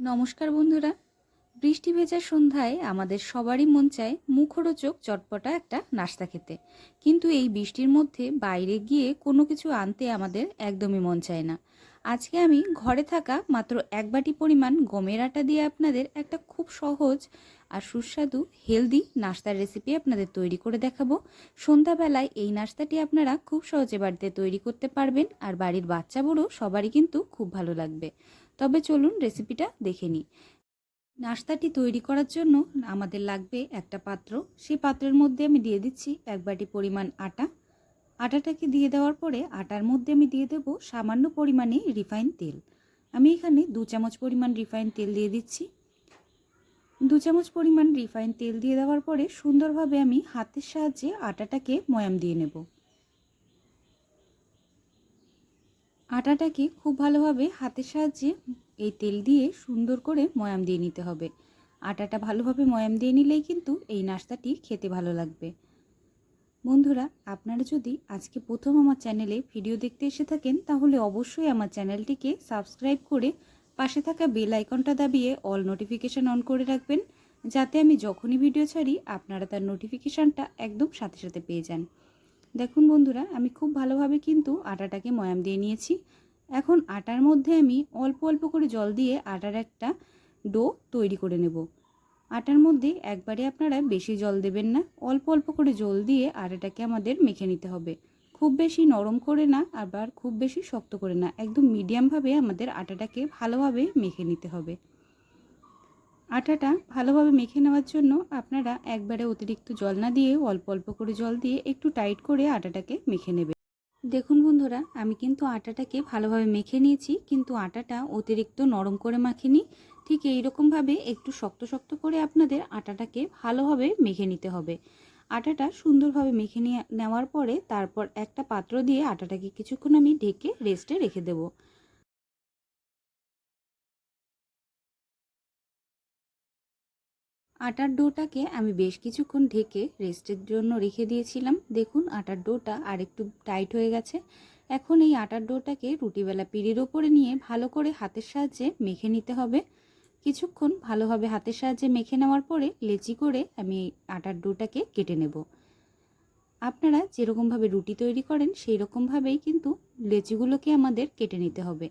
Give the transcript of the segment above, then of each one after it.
নমস্কার বন্ধুরা। বৃষ্টি ভেজা সন্ধ্যায় আমাদের সবারই মন চায় মুখরোচক চটপটা একটা নাস্তা খেতে। কিন্তু এই বৃষ্টির মধ্যে বাইরে গিয়ে কোনো কিছু আনতে আমাদের একদমই মন চায় না। আজকে আমি ঘরে থাকা মাত্র এক বাটি পরিমাণ গমের আটা দিয়ে আপনাদের একটা খুব সহজ আর সুস্বাদু, হেলদি নাস্তার রেসিপি আপনাদের তৈরি করে দেখাবো। সন্ধ্যাবেলায় এই নাস্তাটি আপনারা খুব সহজে বাড়িতে তৈরি করতে পারবেন আর বাড়ির বাচ্চা বড়ো সবারই কিন্তু খুব ভালো লাগবে। তবে চলুন রেসিপিটা দেখে নিই। নাস্তাটি তৈরি করার জন্য আমাদের লাগবে একটা পাত্র। সেই পাত্রের মধ্যে আমি দিয়ে দিচ্ছি এক বাটি পরিমাণ আটা। আটাটাকে দিয়ে দেওয়ার পরে আটার মধ্যে আমি দিয়ে দেব সামান্য পরিমাণে রিফাইন তেল। আমি এখানে দু চামচ পরিমাণ রিফাইন তেল দিয়ে দিচ্ছি। দু চামচ পরিমাণ রিফাইন তেল দিয়ে দেওয়ার পরে সুন্দরভাবে আমি হাতের সাহায্যে আটাটাকে ময়াম দিয়ে নেব। আটাটাকে খুব ভালোভাবে হাতের সাহায্যে এই তেল দিয়ে সুন্দর করে ময়াম দিয়ে নিতে হবে। আটাটা ভালোভাবে ময়াম দিয়ে নিলেই কিন্তু এই নাস্তাটি খেতে ভালো লাগবে। বন্ধুরা, আপনারা যদি আজকে প্রথম আমার চ্যানেলে ভিডিও দেখতে এসে থাকেন, তাহলে অবশ্যই আমার চ্যানেলটিকে সাবস্ক্রাইব করে পাশে থাকা বেল আইকনটা দাবিয়ে অল নোটিফিকেশান অন করে রাখবেন, যাতে আমি যখনই ভিডিও ছাড়ি, আপনারা তার নোটিফিকেশানটা একদম সাথে সাথে পেয়ে যান। দেখুন বন্ধুরা, আমি খুব ভালোভাবে কিন্তু আটাটাকে ময়াম দিয়ে নিয়েছি। এখন আটার মধ্যে আমি অল্প অল্প করে জল দিয়ে আটার একটা ডো তৈরি করে নেব। আটার মধ্যে একবারে আপনারা বেশি জল দেবেন না, অল্প অল্প করে জল দিয়ে আটাটাকে আমাদের মেখে নিতে হবে। খুব বেশি নরম করে না, আবার খুব বেশি শক্ত করে না, একদম মিডিয়ামভাবে আমাদের আটাটাকে ভালোভাবে মেখে নিতে হবে। আটাটা ভালোভাবে মেখে নেওয়ার জন্য আপনারা একবারে অতিরিক্ত জল না দিয়ে অল্প অল্প করে জল দিয়ে একটু টাইট করে আটাটাকে মেখে নেবে দেখুন বন্ধুরা, আমি কিন্তু আটাটাকে ভালোভাবে মেখে নিয়েছি, কিন্তু আটাটা অতিরিক্ত নরম করে মাখিনি। ঠিক এই রকমভাবে একটু শক্ত শক্ত করে আপনাদের আটাটাকে ভালোভাবে মেখে নিতে হবে। আটাটা সুন্দরভাবে মেখে নিয়ে নেওয়ার পরে তারপর একটা পাত্র দিয়ে আটাটাকে কিছুক্ষণ আমি ঢেকে রেস্টে রেখে দেবো। আটার ডোটাকে আমি বেশ কিছুক্ষণ ঢেকে রেস্টের জন্য রেখে দিয়েছিলাম। দেখুন, আটার ডোটা আর একটু টাইট হয়ে গেছে। এখন এই আটার ডোটাকে রুটিবেলা পিড়ির ওপরে নিয়ে ভালো করে হাতের সাহায্যে মেখে নিতে হবে। কিছুক্ষণ ভালোভাবে হাতের সাহায্যে মেখে নেওয়ার পরে লেচি করে আমি আটার ডোটাকে কেটে নেব। আপনারা যেরকমভাবে রুটি তৈরি করেন সেই রকমভাবেই কিন্তু লেচিগুলোকে আমাদের কেটে নিতে হবে।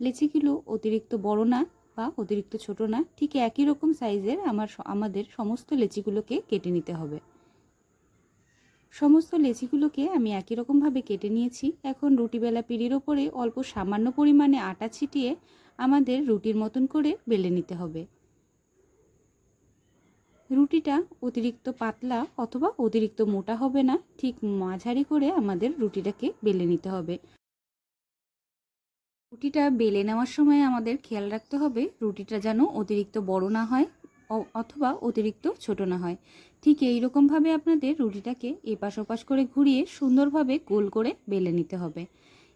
লেচিগুলো অতিরিক্ত বড় না বা অতিরিক্ত ছোট না, ঠিক একই রকম সাইজের আমার আমাদের সমস্ত লেচিগুলোকে কেটে নিতে হবে। সমস্ত লেচিগুলোকে আমি একই রকমভাবে কেটে নিয়েছি। এখন রুটিবেলা পিড়ির ওপরে অল্প সামান্য পরিমাণে আটা ছিটিয়ে আমাদের রুটির মতন করে বেলে নিতে হবে। রুটিটা অতিরিক্ত পাতলা অথবা অতিরিক্ত মোটা হবে না, ঠিক মাঝারি করে আমাদের রুটিটাকে বেলে নিতে হবে। রুটিটা বেলে নেওয়ার সময় আমাদের খেয়াল রাখতে হবে রুটিটা যেন অতিরিক্ত বড় না হয় অথবা অতিরিক্ত ছোট না হয়। ঠিক এই রকমভাবে আপনাদের রুটিটাকে এপাশ ওপাশ করে ঘুরিয়ে সুন্দরভাবে গোল করে বেলে নিতে হবে।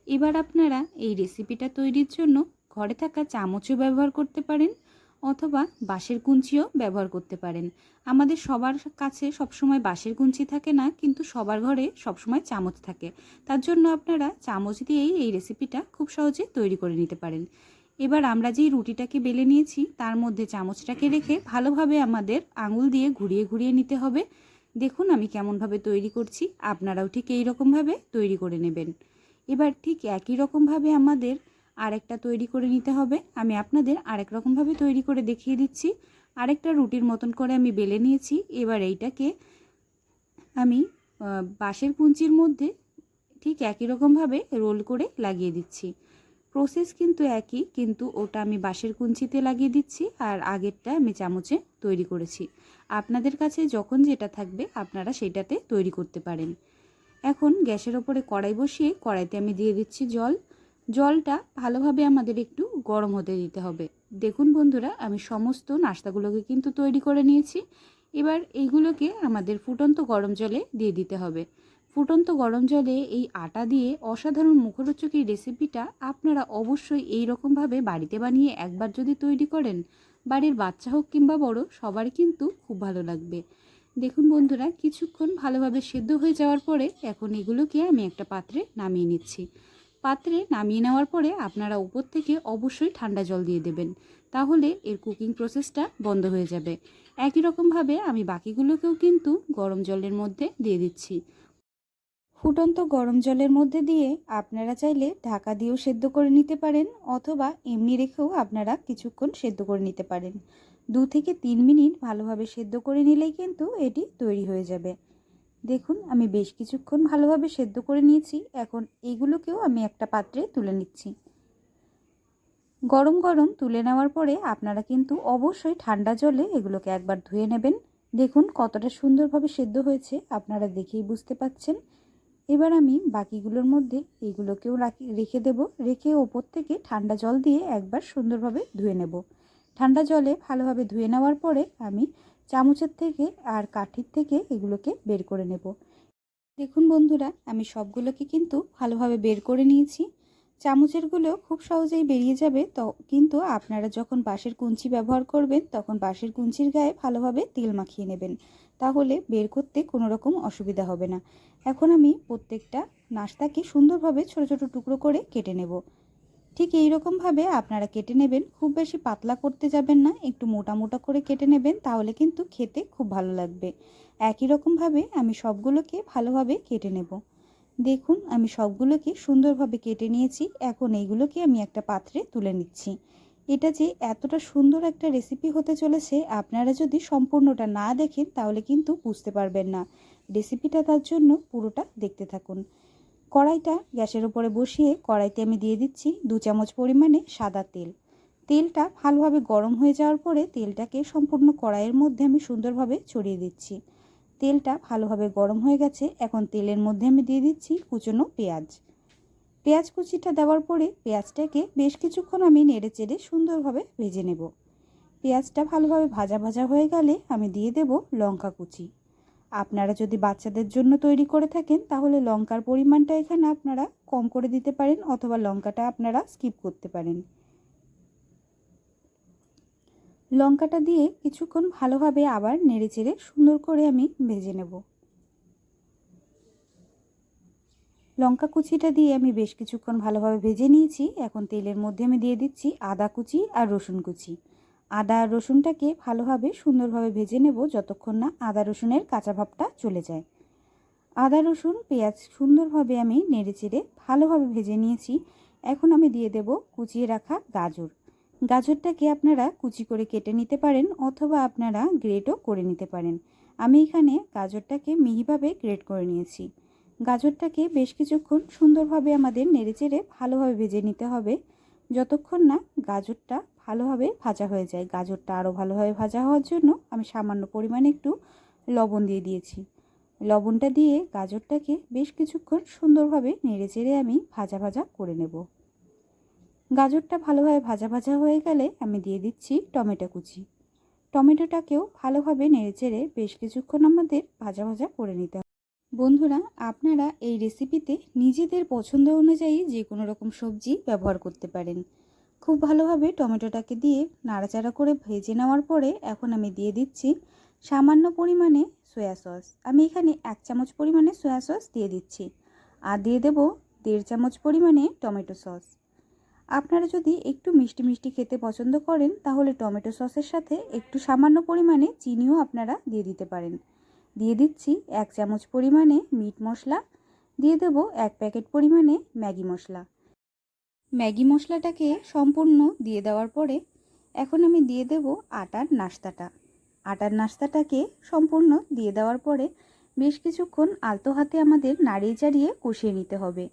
এবার আপনারা এই রেসিপিটা তৈরির জন্য ঘরে থাকা চামচও ব্যবহার করতে পারেন অথবা বাঁশের কুঞ্চিও ব্যবহার করতে পারেন। আমাদের সবার কাছে সবসময় বাঁশের কুঞ্চি থাকে না, কিন্তু সবার ঘরে সবসময় চামচ থাকে। তার জন্য আপনারা চামচ দিয়েই এই রেসিপিটা খুব সহজে তৈরি করে নিতে পারেন। এবার আমরা যেই রুটিটাকে বেলে নিয়েছি, তার মধ্যে চামচটাকে রেখে ভালোভাবে আমাদের আঙুল দিয়ে ঘুরিয়ে ঘুরিয়ে নিতে হবে। দেখুন আমি কেমনভাবে তৈরি করছি, আপনারাও ঠিক এই রকমভাবে তৈরি করে নেবেন। এবার ঠিক একই রকমভাবে আমাদের আরেকটা তৈরি করে নিতে হবে। আমি আপনাদের আরেক রকমভাবে তৈরি করে দেখিয়ে দিচ্ছি। আরেকটা রুটির মতন করে আমি বেলে নিয়েছি। এবার এইটাকে আমি বাঁশের কুঞ্চির মধ্যে ঠিক একই রকমভাবে রোল করে লাগিয়ে দিচ্ছি। প্রসেস কিন্তু একই, কিন্তু ওটা আমি বাঁশের কুঞ্চিতে লাগিয়ে দিচ্ছি আর আগেরটা আমি চামচে তৈরি করেছি। আপনাদের কাছে যখন যেটা থাকবে আপনারা সেটাতে তৈরি করতে পারেন। এখন গ্যাসের ওপরে কড়াই বসিয়ে কড়াইতে আমি দিয়ে দিচ্ছি জল। জলটা ভালোভাবে আমাদের একটু গরম হতে দিতে হবে। দেখুন বন্ধুরা, আমি সমস্ত নাস্তাগুলোকে কিন্তু তৈরি করে নিয়েছি। এবার এইগুলোকে আমাদের ফুটন্ত গরম জলে দিয়ে দিতে হবে। ফুটন্ত গরম জলে এই আটা দিয়ে অসাধারণ মুখরোচক এই রেসিপিটা আপনারা অবশ্যই এই রকমভাবে বাড়িতে বানিয়ে একবার যদি তৈরি করেন, বাড়ির বাচ্চা হোক কিংবা বড়, সবার কিন্তু খুব ভালো লাগবে। দেখুন বন্ধুরা, কিছুক্ষণ ভালোভাবে সেদ্ধ হয়ে যাওয়ার পরে এখন এগুলোকে আমি একটা পাত্রে নামিয়ে নিচ্ছি। পাত্রে নামিয়ে নেওয়ার পরে আপনারা উপর থেকে অবশ্যই ঠান্ডা জল দিয়ে দেবেন। তাহলে এর কুকিং প্রসেসটা বন্ধ হয়ে যাবে। একই রকমভাবে আমি বাকিগুলোকেও কিন্তু গরম জলের মধ্যে দিয়ে দিচ্ছি। ফুটন্ত গরম জলের মধ্যে দিয়ে আপনারা চাইলে ঢাকা দিয়েও সেদ্ধ করে নিতে পারেন অথবা এমনি রেখেও আপনারা কিছুক্ষণ সেদ্ধ করে নিতে পারেন। দু থেকে তিন মিনিট ভালোভাবে সেদ্ধ করে নিলেই কিন্তু এটি তৈরি হয়ে যাবে। দেখুন, আমি বেশ কিছুক্ষণ ভালোভাবে সেদ্ধ করে নিয়েছি। এখন এইগুলোকেও আমি একটা পাত্রে তুলে নিচ্ছি। গরম গরম তুলে নেওয়ার পরে আপনারা কিন্তু অবশ্যই ঠান্ডা জলে এগুলোকে একবার ধুয়ে নেবেন। দেখুন, কতটা সুন্দরভাবে সেদ্ধ হয়েছে, আপনারা দেখেই বুঝতে পাচ্ছেন। এবার আমি বাকিগুলোর মধ্যে এইগুলোকেও রাখি, রেখে দেব। রেখে ওপর থেকে ঠান্ডা জল দিয়ে একবার সুন্দরভাবে ধুয়ে নেব। ঠান্ডা জলে ভালোভাবে ধুয়ে নেওয়ার পরে আমি চামচের থেকে আর কাঠির থেকে এগুলোকে বের করে নেব। দেখুন বন্ধুরা, আমি সবগুলোকে কিন্তু ভালোভাবে বের করে নিয়েছি। চামচেরগুলো খুব সহজেই বেরিয়ে যাবে, তো কিন্তু আপনারা যখন বাঁশের কুঞ্চি ব্যবহার করবেন, তখন বাঁশের কুঞ্চির গায়ে ভালোভাবে তেল মাখিয়ে নেবেন। তাহলে বের করতে কোনো রকম অসুবিধা হবে না। এখন আমি প্রত্যেকটা নাস্তাকে সুন্দরভাবে ছোট ছোট টুকরো করে কেটে নেব। ঠিক এই রকমভাবে আপনারা কেটে নেবেন। খুব বেশি পাতলা করতে যাবেন না, একটু মোটা মোটা করে কেটে নেবেন, তাহলে কিন্তু খেতে খুব ভালো লাগবে। একই রকমভাবে আমি সবগুলোকে ভালোভাবে কেটে নেব। দেখুন, আমি সবগুলোকে সুন্দরভাবে কেটে নিয়েছি। এখন এইগুলোকে আমি একটা পাত্রে তুলে নিচ্ছি। এটা যে এতটা সুন্দর একটা রেসিপি হতে চলেছে, আপনারা যদি সম্পূর্ণটা না দেখেন, তাহলে কিন্তু বুঝতে পারবেন না। রেসিপিটা তার জন্য পুরোটা দেখতে থাকুন। কড়াইটা গ্যাসের উপরে বসিয়ে কড়াইতে আমি দিয়ে দিচ্ছি দু চামচ পরিমাণে সাদা তেল। তেলটা ভালোভাবে গরম হয়ে যাওয়ার পরে তেলটাকে সম্পূর্ণ কড়াইয়ের মধ্যে আমি সুন্দরভাবে ছড়িয়ে দিচ্ছি। তেলটা ভালোভাবে গরম হয়ে গেছে, এখন তেলের মধ্যে আমি দিয়ে দিচ্ছি কুচনো পেঁয়াজ। পেঁয়াজ কুচিটা দেওয়ার পরে পেঁয়াজটাকে বেশ কিছুক্ষণ আমি নেড়ে চেড়ে সুন্দরভাবে ভেজে নেব। পেঁয়াজটা ভালোভাবে ভাজা ভাজা হয়ে গেলে আমি দিয়ে দেব লঙ্কা কুচি। আপনারা যদি বাচ্চাদের জন্য তৈরি করে থাকেন, তাহলে লঙ্কার পরিমাণটা এখানে আপনারা কম করে দিতে পারেন অথবা লঙ্কাটা আপনারা স্কিপ করতে পারেন। লঙ্কাটা দিয়ে কিছুক্ষণ ভালোভাবে আবার নেড়ে চেড়ে সুন্দর করে আমি ভেজে নেব। লঙ্কা কুচিটা দিয়ে আমি বেশ কিছুক্ষণ ভালোভাবে ভেজে নিয়েছি। এখন তেলের মধ্যে আমি দিয়ে দিচ্ছি আদা কুচি আর রসুন কুচি। আদা রসুনটাকে ভালোভাবে সুন্দরভাবে ভেজে নেব যতক্ষণ না আদা রসুনের কাঁচা ভাবটা চলে যায়। আদা, রসুন, পেঁয়াজ সুন্দরভাবে আমি নেড়ে চেড়ে ভালোভাবে ভেজে নিয়েছি। এখন আমি দিয়ে দেব কুচিয়ে রাখা গাজর। গাজরটাকে আপনারা কুচি করে কেটে নিতে পারেন অথবা আপনারা গ্রেটও করে নিতে পারেন। আমি এখানে গাজরটাকে মিহিভাবে গ্রেট করে নিয়েছি। গাজরটাকে বেশ কিছুক্ষণ সুন্দরভাবে আমাদের নেড়েচেড়ে ভালোভাবে ভেজে নিতে হবে। যতক্ষণ না গাজরটা ভালোভাবে ভাজা হয়ে যায়। গাজরটা আরও ভালোভাবে ভাজা হওয়ার জন্য আমি সামান্য পরিমাণে একটু লবণ দিয়ে দিয়েছি। লবণটা দিয়ে গাজরটাকে বেশ কিছুক্ষণ সুন্দরভাবে নেড়ে চেড়ে আমি ভাজা ভাজা করে নেব। গাজরটা ভালোভাবে ভাজা ভাজা হয়ে গেলে আমি দিয়ে দিচ্ছি টমেটো কুচি। টমেটোটাকেও ভালোভাবে নেড়ে চেড়ে বেশ কিছুক্ষণ আমাদের ভাজা ভাজা করে নিতে হবে। বন্ধুরা, আপনারা এই রেসিপিতে নিজেদের পছন্দ অনুযায়ী যে কোনো রকম সবজি ব্যবহার করতে পারেন। খুব ভালোভাবে টমেটোটাকে দিয়ে নাড়াচাড়া করে ভেজে নেওয়ার পরে এখন আমি দিয়ে দিচ্ছি সামান্য পরিমাণে সয়া সস আমি এখানে এক চামচ পরিমাণে সয়া সস দিয়ে দিচ্ছি আর দিয়ে দেব দেড় চামচ পরিমাণে টমেটো সস আপনারা যদি একটু মিষ্টি মিষ্টি খেতে পছন্দ করেন, তাহলে টমেটো সসের সাথে একটু সামান্য পরিমাণে চিনিও আপনারা দিয়ে দিতে পারেন। দিয়ে দিচ্ছি এক চামচ পরিমাণে মিট মশলা। দিয়ে দেব এক প্যাকেট পরিমাণে ম্যাগি মশলা। ম্যাগি মশলাটাকে সম্পূর্ণ দিয়ে দেওয়ার পরে এখন আমি দিয়ে দেব আটার নাস্তাটা। আটার নাস্তাটাকে সম্পূর্ণ দিয়ে দেওয়ার পরে বেশ কিছুক্ষণ আলতো হাতে আমাদের নাড়িয়ে চাড়িয়ে কষিয়ে নিতে হবে।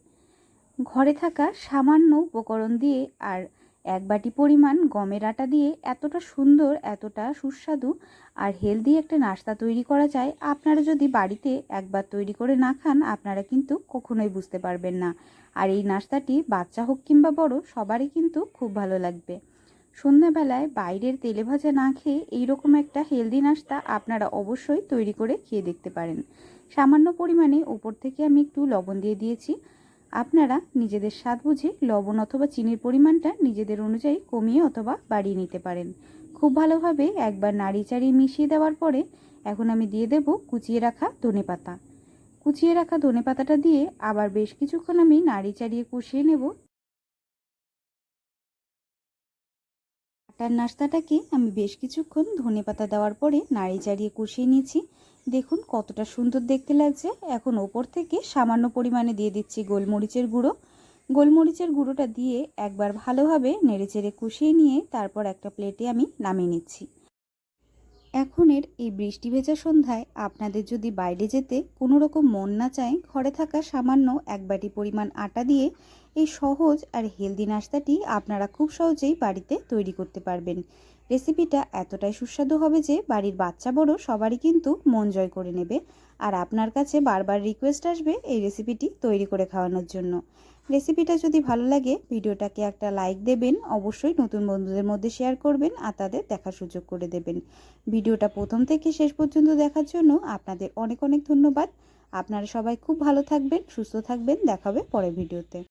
ঘরে থাকা সামান্য উপকরণ দিয়ে আর এক বাটি পরিমাণ গমের আটা দিয়ে এতটা সুন্দর, এতটা সুস্বাদু আর হেলদি একটা নাস্তা তৈরি করা যায়, আপনারা যদি বাড়িতে একবার তৈরি করে না খান, আপনারা কিন্তু কখনোই বুঝতে পারবেন না। আর এই নাস্তাটি বাচ্চা হোক কিংবা বড়, সবারই কিন্তু খুব ভালো লাগবে। সন্ধ্যাবেলায় বাইরের তেলে ভাজা না খেয়ে এইরকম একটা হেলদি নাস্তা আপনারা অবশ্যই তৈরি করে খেয়ে দেখতে পারেন। সামান্য পরিমাণে ওপর থেকে আমি একটু লবণ দিয়ে দিয়েছি। আপনারা নিজেদের স্বাদ বুঝে লবণ অথবা চিনির পরিমাণটা নিজেদের অনুযায়ী কমিয়ে অথবা বাড়িয়ে নিতে পারেন। খুব ভালোভাবে একবার নাড়ি চাড়িয়ে মিশিয়ে দেওয়ার পরে এখন আমি দিয়ে দেব কুচিয়ে রাখা ধনে পাতা। কুচিয়ে রাখা ধনে পাতাটা দিয়ে আবার বেশ কিছুক্ষণ আমি নাড়ি চাড়িয়ে কষিয়ে নেব। আটার নাস্তাটাকে আমি বেশ কিছুক্ষণ ধনে পাতা দেওয়ার পরে নাড়ি চাড়িয়ে কষিয়ে নিয়েছি। দেখুন কতটা সুন্দর দেখতে লাগছে। এখন ওপর থেকে সামান্য পরিমাণে দিয়ে দিচ্ছি গোলমরিচের গুঁড়ো। গোলমরিচের গুঁড়োটা দিয়ে একবার ভালোভাবে নেড়েচেড়ে কষিয়ে নিয়ে তারপর একটা প্লেটে আমি নামিয়ে নিচ্ছি। এখনের এই বৃষ্টি ভেজা সন্ধ্যায় আপনাদের যদি বাইরে যেতে কোনো রকম মন না চায়, ঘরে থাকা সামান্য এক বাটি পরিমাণ আটা দিয়ে এই সহজ আর হেলদি নাস্তাটি আপনারা খুব সহজেই বাড়িতে তৈরি করতে পারবেন। রেসিপিটা এতটাই সুস্বাদু হবে যে বাড়ির বাচ্চা বড় সবারই কিন্তু মন জয় করে নেবে। আর আপনার কাছে বারবার রিকোয়েস্ট আসবে এই রেসিপিটি তৈরি করে খাওয়ানোর জন্য। রেসিপিটা যদি ভালো লাগে, ভিডিওটাকে একটা লাইক দেবেন, অবশ্যই নতুন বন্ধুদের মধ্যে শেয়ার করবেন আর তাদের দেখার সুযোগ করে দেবেন। ভিডিওটা প্রথম থেকে শেষ পর্যন্ত দেখার জন্য আপনাদের অনেক অনেক ধন্যবাদ। আপনারা সবাই খুব ভালো থাকবেন, সুস্থ থাকবেন। দেখাবে পরের ভিডিওতে।